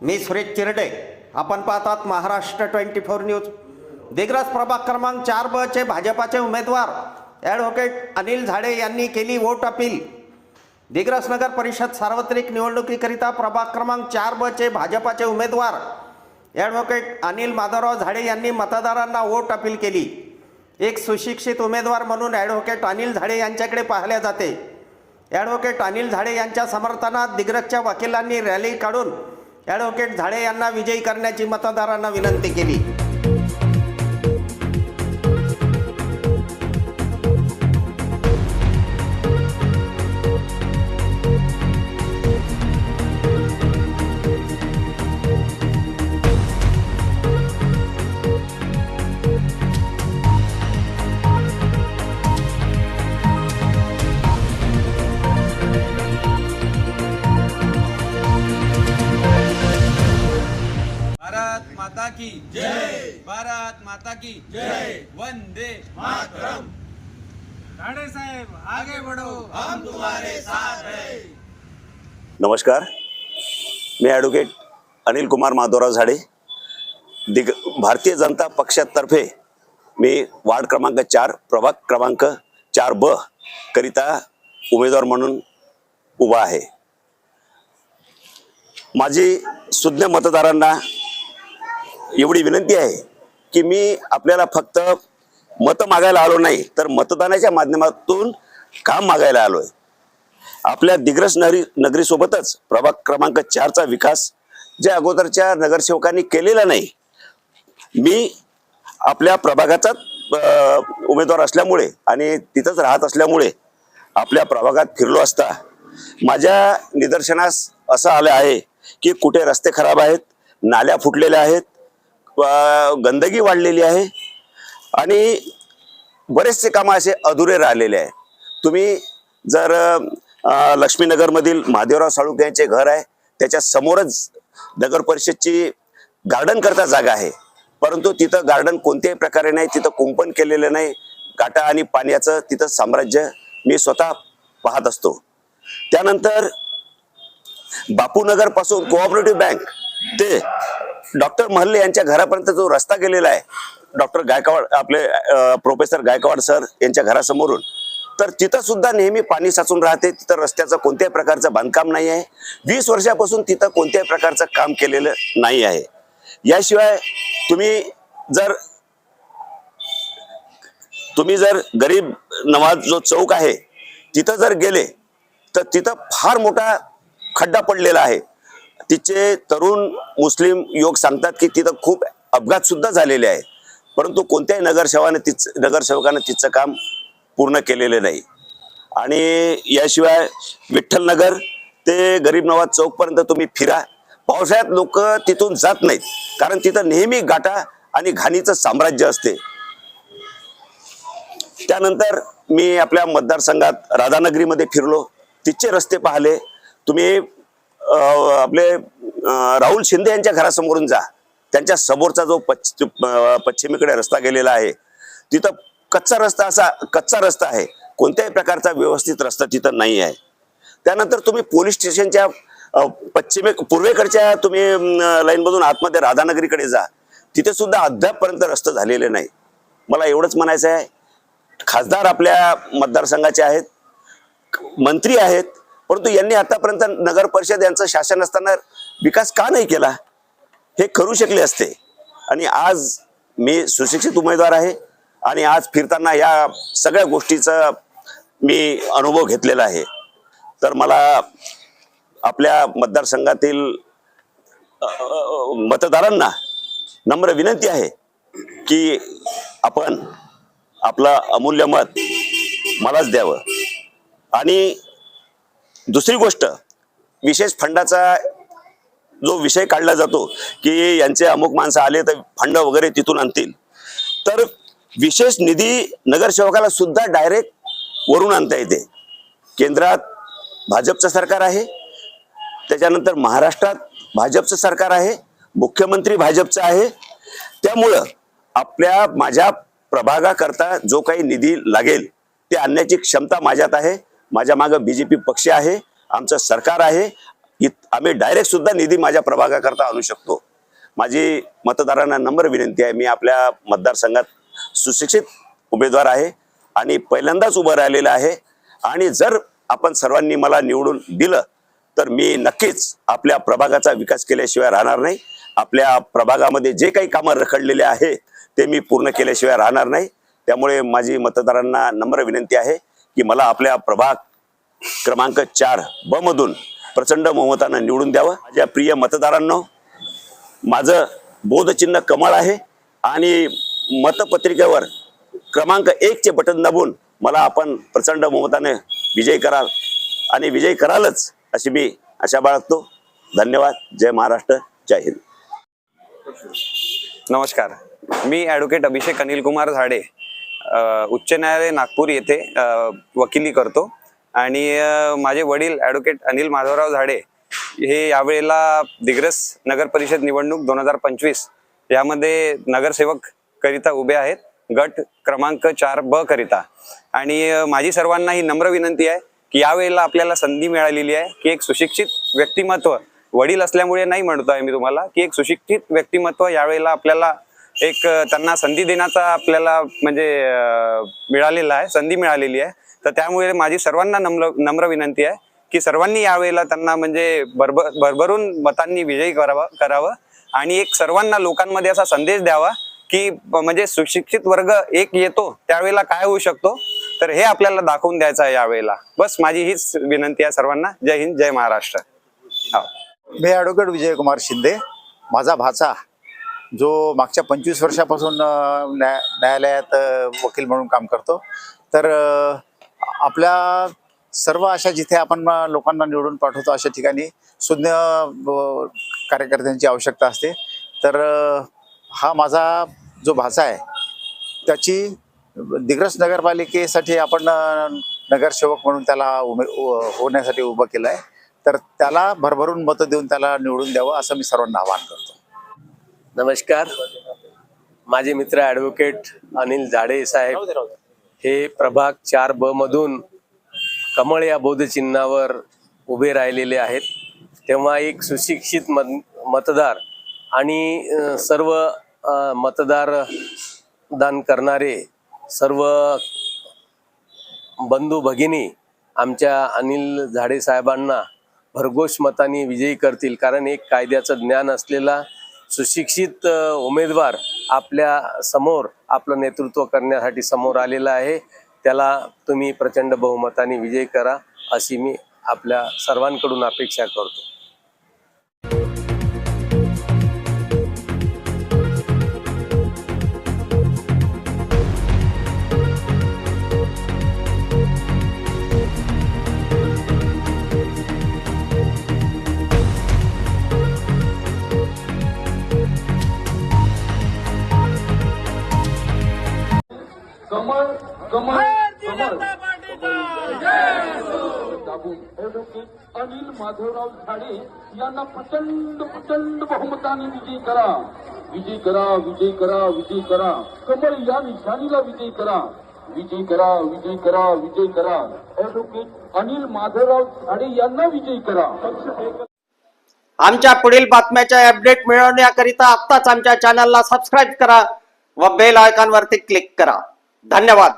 मी सुरेश चिरडे. आपण पाहतात Maharashtra twenty four news. Digras प्रभाग क्रमांक चार ब चे भाजपाचे उमेदवार ॲडव्होकेट अनिल झाडे यांनी केली वोट अपील. दिग्रस नगर परिषद सार्वत्रिक निवडणुकीकरिता प्रभाग क्रमांक चार ब चे भाजपाचे उमेदवार ॲडव्होकेट अनिल माधवराव झाडे यांनी मतदारांना वोट अपील केली. एक सुशिक्षित उमेदवार म्हणून ॲडव्होकेट अनिल झाडे यांच्याकडे पाहिले जाते. ॲडव्होकेट अनिल झाडे यांच्या समर्थनात दिग्रजच्या वकिलांनी रॅली काढून ॲडव्होकेट झाडे यांना विजयी करण्याची मतदारांना विनंती केली. जय भारत माता की जय वंदे मातरम। झाडे साहेब आगे बढ़ो। हम तुम्हारे साथ हैं। नमस्कार। मी ॲडव्होकेट अनिल कुमार माधवराव झाडे. दिग भारतीय जनता पक्षातर्फे मी वार्ड क्रमांक चार प्रभाग क्रमांक चार ब करिता उमेदवार म्हणून उभा आहे. माझी सुज्ञ मतदारांना एवढी विनंती आहे की मी आपल्याला फक्त मतं मागायला आलो नाही तर मतदानाच्या माध्यमातून काम मागायला आलो आहे आपल्या दिग्रस नगरी नगरीसोबतच प्रभाग क्रमांक चारचा विकास ज्या अगोदरच्या नगरसेवकांनी केलेला नाही मी आपल्या प्रभागाचाच उमेदवार असल्यामुळे आणि तिथंच राहत असल्यामुळे आपल्या प्रभागात फिरलो असता माझ्या निदर्शनास असं आलं आहे की कुठे रस्ते खराब आहेत नाल्या फुटलेल्या आहेत गंदगी वाढलेली आहे आणि बरेचसे कामं असे अधुरे राहिलेले आहे. तुम्ही जर लक्ष्मीनगरमधील महादेवराव साळुंके यांचे घर आहे त्याच्या समोरच नगर परिषदची गार्डन करता जागा आहे. परंतु तिथं गार्डन कोणत्याही प्रकारे नाही तिथं कुंपण केलेलं नाही. काटा आणि पाण्याचं तिथं साम्राज्य मी स्वतः पाहत असतो. त्यानंतर बापूनगरपासून कोऑपरेटिव्ह बँक ते डॉक्टर महल्ले यांच्या घरापर्यंत जो रस्ता गेलेला आहे डॉक्टर गायकवाड आपले प्रोफेसर गायकवाड सर यांच्या घरासमोरून तर तिथं सुद्धा नेहमी पाणी साचून राहते. तिथं रस्त्याचं कोणत्याही प्रकारचं बांधकाम नाही आहे. वीस वर्षापासून तिथं कोणत्याही प्रकारचं काम केलेलं नाही आहे. याशिवाय तुम्ही जर तुम्ही जर गरीब नवाज जो चौक आहे तिथं जर गेले तर तिथं फार मोठा खड्डा पडलेला आहे. तिचे तरुण मुस्लिम युवक सांगतात की तिथं खूप अपघात सुद्धा झालेले आहे परंतु कोणत्याही नगरसेवाने तिच नगरसेवकाने तिचं काम पूर्ण केलेलं नाही. आणि याशिवाय विठ्ठलनगर ते गरीब नवाज चौकपर्यंत तुम्ही फिरा. पावसाळ्यात लोक तिथून जात नाहीत. कारण तिथं नेहमी गाठा आणि घाणीचं साम्राज्य असते. त्यानंतर मी आपल्या मतदारसंघात राधानगरीमध्ये फिरलो. तिथचे रस्ते पाहिले. तुम्ही आपले राहुल शिंदे यांच्या घरासमोरून जा. त्यांच्या समोरचा जो पश्चि पश्चिमेकडे रस्ता गेलेला आहे तिथं कच्चा रस्ता असा कच्चा रस्ता आहे. कोणत्याही प्रकारचा व्यवस्थित रस्ता तिथं नाही आहे. त्यानंतर तुम्ही पोलीस स्टेशनच्या पश्चिमे पूर्वेकडच्या तुम्ही लाईनमधून आतमध्ये राधानगरीकडे जा. तिथे सुद्धा अद्यापपर्यंत रस्ते झालेले नाही. मला एवढंच म्हणायचं आहे. खासदार आपल्या मतदारसंघाचे आहेत. मंत्री आहेत. परंतु यांनी आतापर्यंत नगर परिषद यांचं शासन असताना विकास का नाही केला? हे करू शकले असते. आणि आज मी सुशिक्षित उमेदवार आहे आणि आज फिरताना या सगळ्या गोष्टीचा मी अनुभव घेतलेला आहे. तर मला आपल्या मतदारसंघातील मतदारांना नम्र विनंती आहे की आपण आपलं अमूल्य मत मलाच द्यावं. आणि दुसरी गोष्ट विशेष फंडाचा जो विषय काढला जातो की यांचे अमुक माणसं आले तर फंड वगैरे तिथून आणतील. तर विशेष निधी नगरसेवकाला सुद्धा डायरेक्ट वरून आणता येते. केंद्रात भाजपचं सरकार आहे त्याच्यानंतर महाराष्ट्रात भाजपचं सरकार आहे मुख्यमंत्री भाजपचं आहे. त्यामुळं आपल्या माझ्या प्रभागाकरता जो काही निधी लागेल ते आणण्याची क्षमता माझ्यात आहे. माझ्या मागं बी जे पी पक्ष आहे आमचं सरकार आहे. इत आम्ही डायरेक्ट सुद्धा निधी माझ्या प्रभागाकरता आणू शकतो. माझी मतदारांना नम्र विनंती आहे. मी आपल्या मतदारसंघात सुशिक्षित उमेदवार आहे आणि पहिल्यांदाच उभं राहिलेलं आहे. आणि जर आपण सर्वांनी मला निवडून दिलं तर मी नक्कीच आपल्या प्रभागाचा विकास केल्याशिवाय राहणार नाही. आपल्या प्रभागामध्ये जे काही कामं रखडलेले आहे ते मी पूर्ण केल्याशिवाय राहणार नाही. त्यामुळे माझी मतदारांना नम्र विनंती आहे. की मला आपल्या प्रभाग क्रमांक चार ब मधून प्रचंड बहुमतानं निवडून द्यावं. माझ्या प्रिय मतदारांनो माझं बोधचिन्ह कमळ आहे आणि मतपत्रिकेवर क्रमांक एकचे बटन दाबून मला आपण प्रचंड बहुमताने विजयी कराल आणि विजयी करालच अशी मी आशा बाळगतो. धन्यवाद. जय महाराष्ट्र. जय हिंद. नमस्कार. मी ॲडव्होकेट अभिषेक अनिल कुमार झाडे. उच्च न्यायालय नागपूर येथे वकिली करतो. आणि माझे वडील ॲडव्होकेट अनिल माधवराव झाडे हे यावेळेला दिग्रस नगर परिषद निवडणूक दोन हजार पंचवीस यामध्ये नगरसेवक करिता उभे आहेत. गट क्रमांक चार ब करिता. आणि माझी सर्वांना ही नम्र विनंती आहे की यावेळेला आपल्याला संधी मिळालेली आहे की एक सुशिक्षित व्यक्तिमत्व वडील असल्यामुळे नाही म्हणतो आहे मी तुम्हाला की एक सुशिक्षित व्यक्तिमत्व यावेळेला आपल्याला एक त्यांना संधी देण्याचा आपल्याला म्हणजे मिळालेला आहे संधी मिळालेली आहे. तर त्यामुळे माझी सर्वांना नम्र नम्र विनंती आहे की सर्वांनी यावेळेला त्यांना म्हणजे भरभर भरभरून मतांनी विजयी करावा करावं आणि एक सर्वांना लोकांमध्ये असा संदेश द्यावा की म्हणजे सुशिक्षित वर्ग एक येतो त्यावेळेला काय होऊ शकतो? तर हे आपल्याला दाखवून द्यायचं आहे यावेळेला. बस माझी हीच विनंती आहे सर्वांना. जय हिंद जय महाराष्ट्र. हा मी ॲडव्होकेट विजयकुमार शिंदे. माझा भाचा. जो मागच्या पंचवीस वर्षापासून न्या न्यायालयात वकील म्हणून काम करतो. तर आपल्या सर्व अशा जिथे आपण लोकांना निवडून पाठवतो अशा ठिकाणी सुज्ञ कार्यकर्त्यांची आवश्यकता असते. तर हा माझा जो भाचा आहे त्याची दिग्रस नगरपालिकेसाठी आपण नगरसेवक म्हणून त्याला उमे उ- होण्यासाठी उभं केलं आहे तर त्याला भरभरून मतं देऊन त्याला निवडून द्यावं असं मी सर्वांना आवाहन करतो. नमस्कार. माझे मित्र ॲडव्होकेट अनिल झाडे साहेब. हे प्रभाग चार ब मधून कमळ या बोधचिन्हावर उभे राहिलेले आहेत. तेव्हा एक सुशिक्षित मत मतदार आणि सर्व मतदार दान करणारे सर्व बंधू भगिनी आमच्या अनिल झाडे साहेबांना भरघोष मताने विजयी करतील. कारण एक कायद्याचं ज्ञान असलेला सुशिक्षित उमेदवार आपल्यासमोर आपलं नेतृत्व करण्यासाठी समोर आलेला आहे. त्याला तुम्ही प्रचंड बहुमताने विजयी करा अशी मी आपल्या सर्वांकडून अपेक्षा करतो. दाबून ॲडव्होकेट अनिल माधवराव झाडे यांना प्रचंड प्रचंड बहुमताने विजयी करा. विजयी करा विजयी करा विजयी करा. कमळ या निशाणीला विजयी करा. विजयी करा विजयी करा विजयी करा. ॲडव्होकेट अनिल माधवराव झाडे यांना विजयी करा. आमच्या पुढील बातम्याच्या अपडेट मिळवण्याकरिता आत्ताच आमच्या चॅनलला सबस्क्राईब करा व बेल आयकॉनवरती क्लिक करा. धन्यवाद.